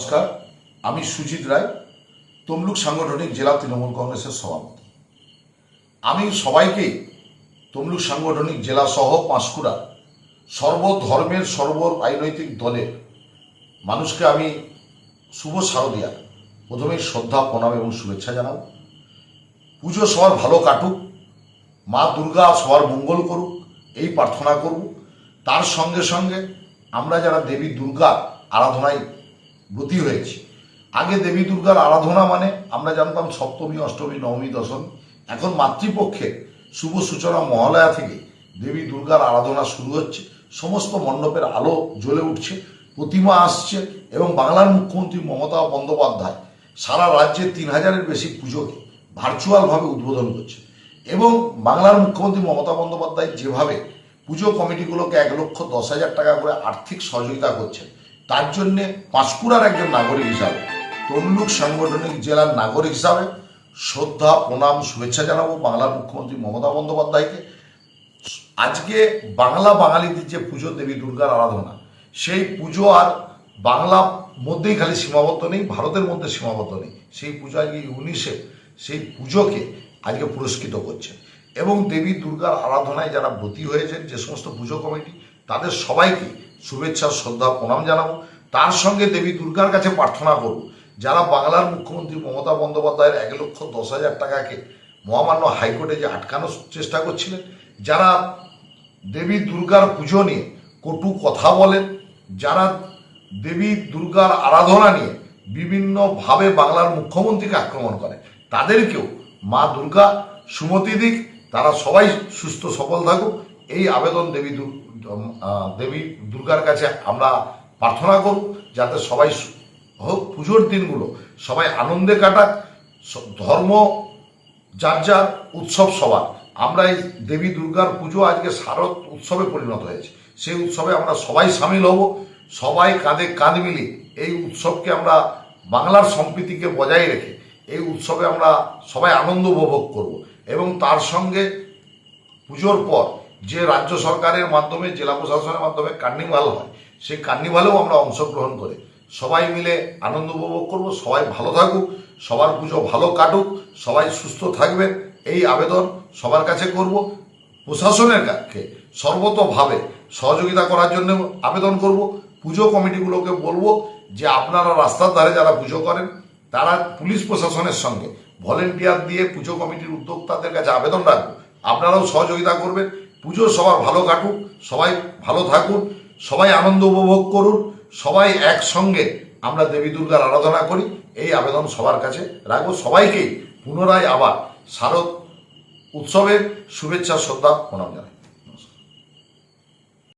নমস্কার, আমি সুজিত রায়, তমলুক সাংগঠনিক জেলা তৃণমূল কংগ্রেসের সভাপতি। আমি সবাইকেই তমলুক সাংগঠনিক জেলা সহ পাঁশকুড়া সর্বধর্মের সর্ব রাজনৈতিক দলের মানুষকে আমি শুভ শারদিয়া প্রথমেই শ্রদ্ধা, প্রণাম এবং শুভেচ্ছা জানাব। পুজো সবার ভালো কাটুক, মা দুর্গা সবার মঙ্গল করুক, এই প্রার্থনা করব। তার সঙ্গে সঙ্গে আমরা যারা দেবী দুর্গা আরাধনায় ব্রতী হয়েছি। আগে দেবী দুর্গার আরাধনা মানে আমরা জানতাম সপ্তমী, অষ্টমী, নবমী, দশমী। এখন মাতৃপক্ষে শুভ সূচনা মহালয়া থেকে দেবী দুর্গার আরাধনা শুরু হচ্ছে। সমস্ত মণ্ডপের আলো জ্বলে উঠছে, প্রতিমা আসছে এবং বাংলার মুখ্যমন্ত্রী মমতা বন্দ্যোপাধ্যায় সারা রাজ্যে তিন হাজারের বেশি পুজোকে ভার্চুয়ালভাবে উদ্বোধন করছে। এবং বাংলার মুখ্যমন্ত্রী মমতা বন্দ্যোপাধ্যায় যেভাবে পুজো কমিটিগুলোকে এক লক্ষ দশ হাজার টাকা করে আর্থিক সহযোগিতা করছেন তার জন্যে পাঁশকুড়ার একজন নাগরিক হিসাবে, তমলুক সাংগঠনিক জেলার নাগরিক হিসাবে শ্রদ্ধা, প্রণাম, শুভেচ্ছা জানাব বাংলার মুখ্যমন্ত্রী মমতা বন্দ্যোপাধ্যায়কে। আজকে বাংলা বাঙালিদের যে পুজো, দেবী দুর্গার আরাধনা, সেই পুজো আর বাংলা মধ্যেই খালি সীমাবদ্ধ নেই, ভারতের মধ্যে সীমাবদ্ধ নেই। সেই পুজো আজকে ইউনিসেফ সেই পুজোকে আজকে পুরস্কৃত করছে। এবং দেবী দুর্গার আরাধনায় যারা ব্রতী হয়েছেন, যে সমস্ত পুজো কমিটি তাদের সবাইকে শুভেচ্ছা, শ্রদ্ধা, প্রণাম জানাব। তার সঙ্গে দেবী দুর্গার কাছে প্রার্থনা করব, যারা বাংলার মুখ্যমন্ত্রী মমতা বন্দ্যোপাধ্যায়ের এক লক্ষ দশ হাজার টাকাকে মহামান্য হাইকোর্টে যে আটকানোর চেষ্টা করছিলেন, যারা দেবী দুর্গার পুজো নিয়ে কটু কথা বলেন, যারা দেবী দুর্গার আরাধনা নিয়ে বিভিন্নভাবে বাংলার মুখ্যমন্ত্রীকে আক্রমণ করে, তাদেরকেও মা দুর্গা, সুমতি দিক, তারা সবাই সুস্থ সফল থাকুক। এই আবেদন দেবী দেবী দুর্গার কাছে আমরা প্রার্থনা করব যাতে সবাই হোক, পুজোর দিনগুলো সবাই আনন্দে কাটাক ধর্ম, যার যার উৎসব সবার। আমরা এই দেবী দুর্গার পুজো আজকে শারদ উৎসবে পরিণত হয়েছে। সেই উৎসবে আমরা সবাই সামিল হব। সবাই কাঁধে কাঁধ মিলিয়ে এই উৎসবকে আমরা বাংলার সম্প্রীতিকে বজায় রেখে এই উৎসবে আমরা সবাই আনন্দ উপভোগ করব। এবং তার সঙ্গে পুজোর পর যে রাজ্য সরকারের মাধ্যমে, জেলা প্রশাসনের মাধ্যমে কার্নিভাল হয়, সেই কার্নিভালেও আমরা অংশগ্রহণ করে। সবাই মিলে আনন্দ উপভোগ করব, সবাই ভালো থাকুক, সবার পুজো ভালো কাটুক, সবাই সুস্থ থাকবেন, এই আবেদন সবার কাছে করব। প্রশাসনের কাছে সর্বতভাবে সহযোগিতা করার জন্য আবেদন করব। পুজো কমিটিগুলোকে বলব যে আপনারা রাস্তার ধারে যারা পুজো করেন, তারা পুলিশ প্রশাসনের সঙ্গে ভলেন্টিয়ার দিয়ে পুজো কমিটির উদ্যোক্তাদের কাছে আবেদন রাখব আপনারাও সহযোগিতা করবেন পুজো সবার ভালো কাটুক, সবাই ভালো থাকুন, সবাই আনন্দ উপভোগ করুন, সবাই একসঙ্গে আমরা দেবী দুর্গার আরাধনা করি, এই আবেদন সবার কাছে রাখব। সবাইকেই পুনরায় আবার শারদ উৎসবের শুভেচ্ছা, শ্রদ্ধা, প্রণাম জানাই।